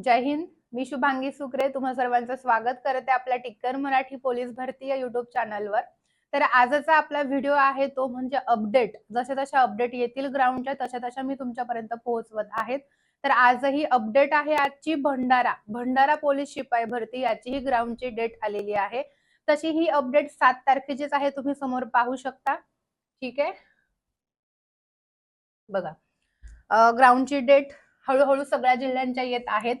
जय हिंद मी शुभांगी सुकरे तुम्हा सर्वांचं स्वागत करते आपल्या टिक्कर मराठी पोलीस भरती या युट्यूब चॅनलवर तर आजचा आपला व्हिडिओ आहे तो म्हणजे अपडेट जसे तशा अपडेट येतील ग्राउंडच्या तशा तशा मी तुमच्यापर्यंत पोहोचवत आहेत. तर आजही अपडेट आहे आजची भंडारा. भंडारा पोलीस शिपाई भरती याचीही ग्राउंडची डेट आलेली आहे. तशी ही अपडेट सात तारखेचीच आहे तुम्ही समोर पाहू शकता. ठीक आहे? बघा. ग्राउंडची डेट हळूहळू सगळ्या जिल्ह्यांच्या येत आहेत.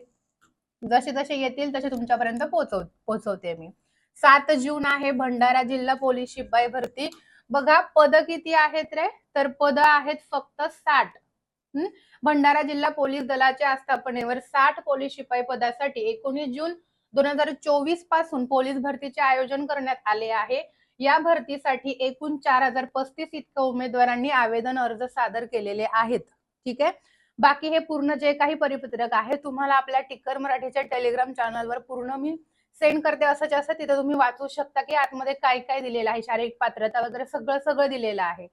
जसे जसे येतील तसे तुमच्यापर्यंत पोहोचव पोहोचवते मी. सात जून आहे भंडारा जिल्हा पोलीस शिपाई भरती. बघा पद किती आहेत रे? तर पद आहेत फक्त साठ. भंडारा जिल्हा पोलीस दलाच्या आस्थापनेवर साठ पोलीस शिपाई पदासाठी एकोणीस जून दोन हजार चोवीसपासून पोलीस भरतीचे आयोजन करण्यात आले आहे. या भरतीसाठी एकूण चार हजार पस्तीस इतक्या उमेदवारांनी आवेदन अर्ज सादर केलेले आहेत. ठीक आहे? बाकी हे पूर्ण जे काही परिपत्रक आहे तुम्हाला आपल्या टिक्कर मराठीच्या टेलिग्राम चॅनलवर पूर्ण मी सेंड करते असं जे असं तिथे तुम्ही वाचू शकता की आतमध्ये काय काय दिलेलं आहे शारीरिक पात्रता वगैरे सगळं सगळं दिलेलं आहे.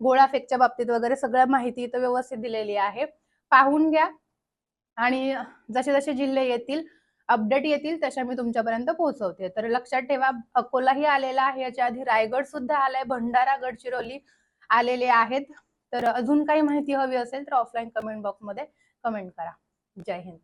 गोळा फेकच्या बाबतीत वगैरे सगळ्या माहिती इथं व्यवस्थित दिलेली आहे. पाहून घ्या. आणि जसे जसे जिल्हे येतील अपडेट येतील तशा मी तुमच्यापर्यंत पोहोचवते. तर लक्षात ठेवा अकोलाही आलेला आहे. याच्या आधी रायगड सुद्धा आलाय. भंडारा गडचिरोली आलेले आहेत. तर अजून काही माहिती हवी असेल तर ऑफलाईन कमेंट बॉक्समध्ये कमेंट करा. जय हिंद.